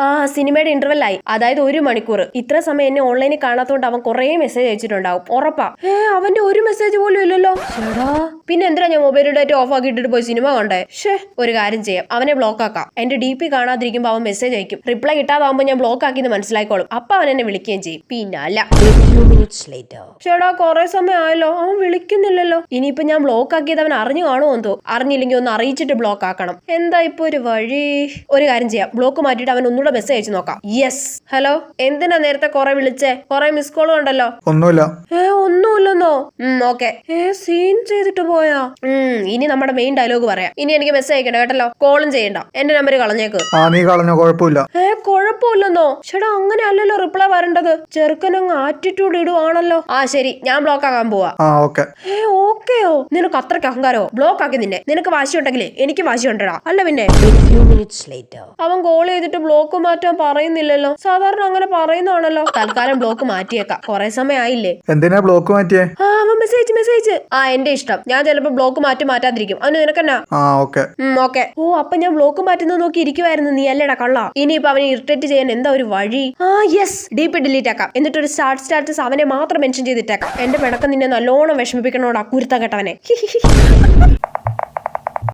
ആ സിനിമയുടെ ഇന്റർവെൽ ആയി. അതായത് ഒരു മണിക്കൂർ. ഇത്ര സമയം എന്നെ ഓൺലൈനിൽ കാണാത്തോണ്ട് അവൻ കുറേ മെസ്സേജ് അയച്ചിട്ടുണ്ടാവും. ഉറപ്പാ. ഏ അവന്റെ ഒരു മെസ്സേജ് പോലും ഇല്ലല്ലോ. ചേടാ. പിന്നെ എന്തിനാ ഞാൻ മൊബൈൽ ഡേറ്റ് ഓഫ് ആക്കിയിട്ട് പോയി സിനിമ കണ്ടേ? ഷേ ഒരു കാര്യം ചെയ്യാം. അവനെ ബ്ലോക്ക് ആക്കാം. എന്റെ ഡി പി കാണാതിരിക്കുമ്പോൾ അവൻ മെസ്സേജ് അയക്കും. റിപ്ലൈ കിട്ടാതാവുമ്പോൾ ഞാൻ ബ്ലോക്ക് ആക്കിയെന്ന് മനസ്സിലാക്കോളും അപ്പൊ അവൻ എന്നെ വിളിക്കുകയും ചെയ്യും. പിന്നെ അല്ല ചേടാ കുറെ സമയം ആയല്ലോ അവൻ വിളിക്കുന്നില്ലല്ലോ. ഇനിയിപ്പോ ഞാൻ ബ്ലോക്ക് ആക്കിയത് അവൻ അറിഞ്ഞു കാണുമോ എന്തോ? അറിഞ്ഞില്ലെങ്കിൽ ഒന്ന് അറിയിച്ചിട്ട് ബ്ലോക്ക് ആക്കണം. എന്താ ഇപ്പൊ ഒരു വഴി? ഒരു കാര്യം ചെയ്യാം. ബ്ലോക്ക് മാറ്റിയിട്ട് അവൻ ഒന്നുകൂടെ മെസ്സേജ് അയച്ചു നോക്കാം. യെസ് ഹലോ എന്തിനാ നേരത്തെ കുറെ വിളിച്ചേ? കുറെ മിസ് കോൾ ഉണ്ടല്ലോ ഒന്നുമില്ല. ഏ ഒന്നുമില്ലെന്നോ? ഉം ഓക്കെ ഏ സീൻ ചെയ്തിട്ട് പോയാ? ഉം ഇനി നമ്മുടെ മെയിൻ ഡയലോഗ് പറയാം. ഇനി എനിക്ക് മെസ്സേജ് അയക്കണ്ട കേട്ടല്ലോ? കോളും ചെയ്യണ്ട. എന്റെ നമ്പർ കളഞ്ഞേക്ക്. ആ നീ കളഞ്ഞോ? കുഴപ്പമില്ല. ഏ കുഴപ്പമില്ലെന്നോ? ചേട്ടാ അങ്ങനെ അല്ലല്ലോ റിപ്ലൈ വരേണ്ടത്. ചെറുക്കനങ്ങ് ആറ്റിറ്റ്യൂഡ് ഇടുവാണല്ലോ. ആ ശരി. ഞാൻ ബ്ലോക്ക് ആക്കാൻ പോവാ. ആ ഓക്കെ. ഏ ഓക്കെയോ? നിനക്ക് അത്രയ്ക്ക് അഹങ്കാരോ ബ്ലോക്ക് ആക്കി നിന്നെ. നിനക്ക് വാശി ഉണ്ടെങ്കിൽ എനിക്ക് വാശി ഉണ്ടടാ അല്ല പിന്നെ. അവൻ കോൾ ചെയ്തിട്ട് ബ്ലോക്ക് മാറ്റാൻ പറയുന്നില്ലല്ലോ. സാധാരണ അങ്ങനെ പറയുന്നതാണല്ലോ. തൽക്കാലം ബ്ലോക്ക് മാറ്റിയേക്കാം. കൊറേ സമയം ആയില്ലേ എന്തിനാ ബ്ലോക്ക് മാറ്റിയേ? ആ മെസ്സേജ് മെസ്സേജ് ആ എന്റെ ഇഷ്ടം. ഞാൻ ചിലപ്പോ ബ്ലോക്ക് മാറ്റി മാറ്റാതിരിക്കും. അവന് നിനക്കെന്നാ ആ ഓക്കെ. ഓക്കെ. ഓ അപ്പൊ ഞാൻ ബ്ലോക്ക് മാറ്റുന്നത് നോക്കി ഇരിക്കുവായിരുന്നു നീ. അല്ലേടാ കള്ള. ഇനിയിപ്പോ അവനെ ഇറിറ്റേറ്റ് ചെയ്യാൻ എന്താ ഒരു വഴി? ആ യെസ് ഡീപ്പ് ഡിലീറ്റ് ആക്കാം. എന്നിട്ട് ഒരു സ്റ്റാർട്ട് സ്റ്റാറ്റസ് അവനെ മാത്രം മെൻഷൻ ചെയ്തിട്ടേക്കാം. എന്റെ പിണക്കം നിന്നെ നല്ലോണം വിഷമിപ്പിക്കണോടാ കുരുത്ത കെട്ടവനെ.